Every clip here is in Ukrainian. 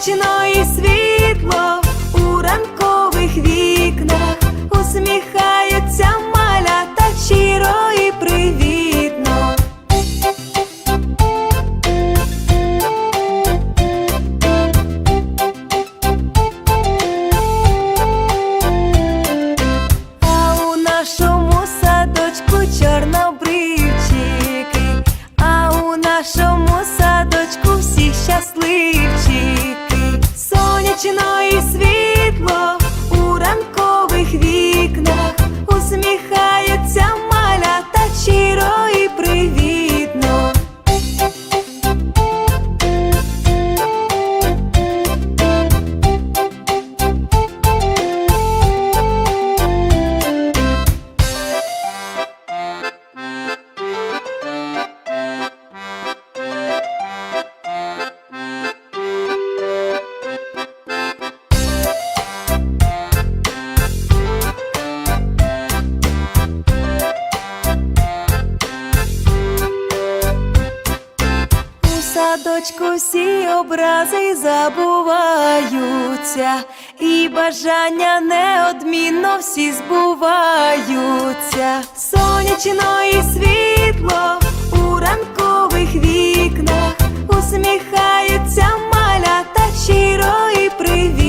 сонячно і забуваються, і бажання неодмінно всі збуваються. Сонячно і світло у ранкових вікнах, усміхаються малята щиро і привітно.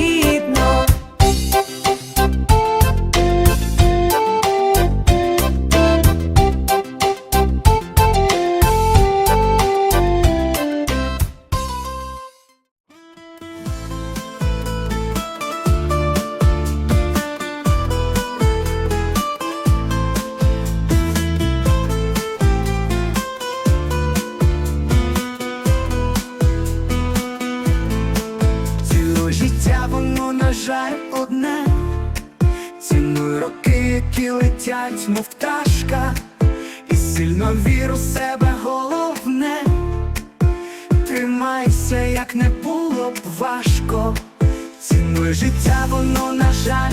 Летять, мов пташка, і сильно віру в себе головне. Тримайся, як не було б важко. Цінуй життя, воно, на жаль,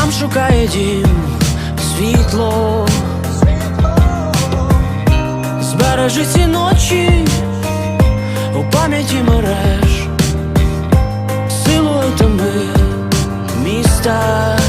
там шукає дім світло. Збережи ці ночі у пам'яті мереж, силою теми містах.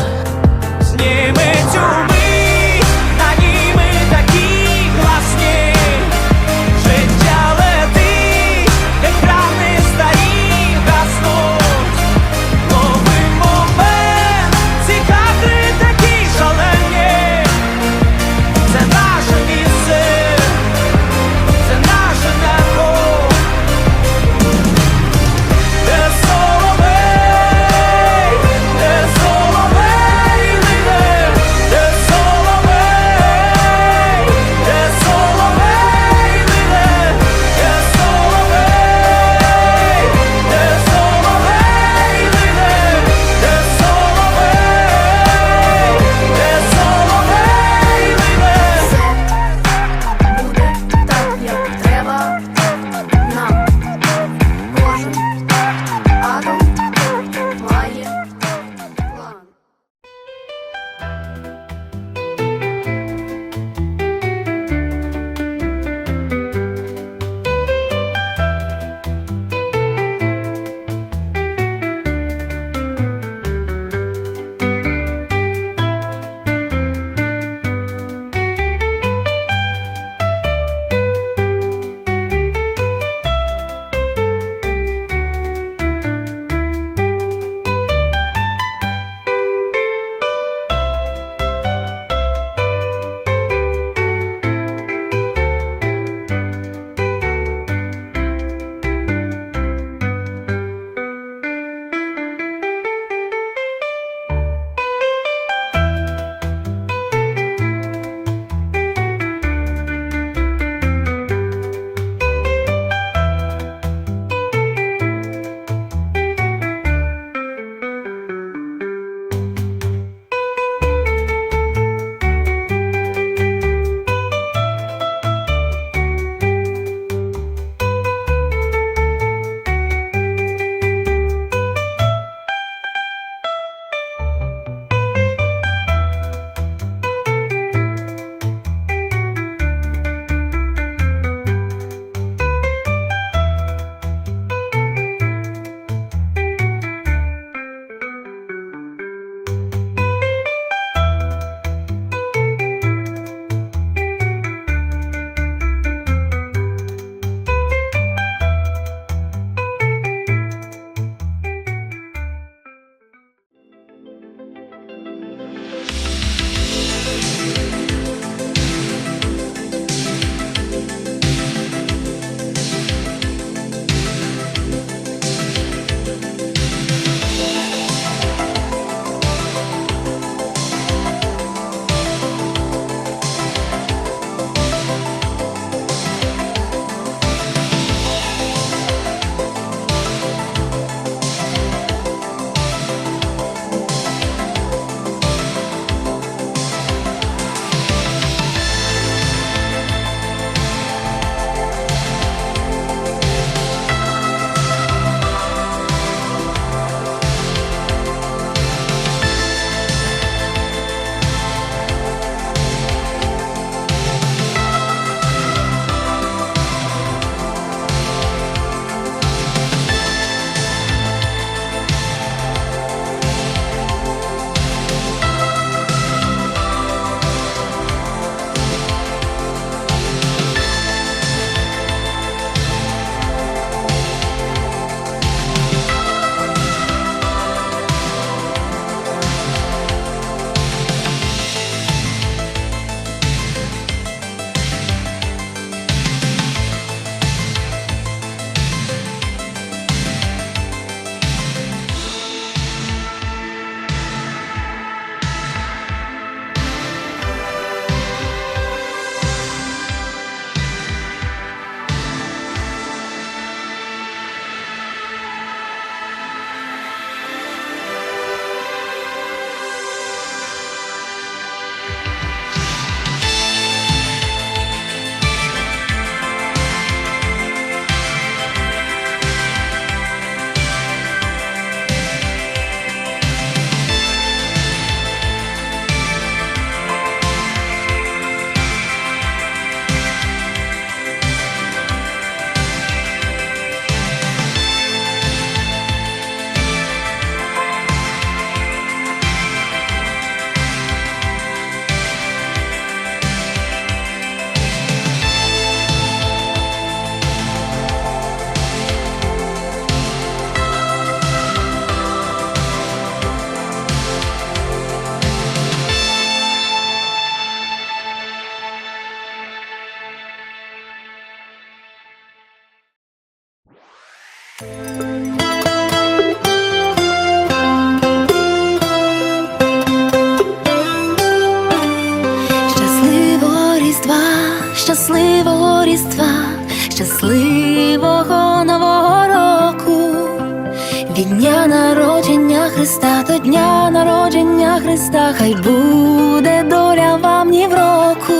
Христа до дня народження Христа, хай буде доля вам ні в року,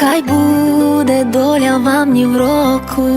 хай буде доля вам ні в року.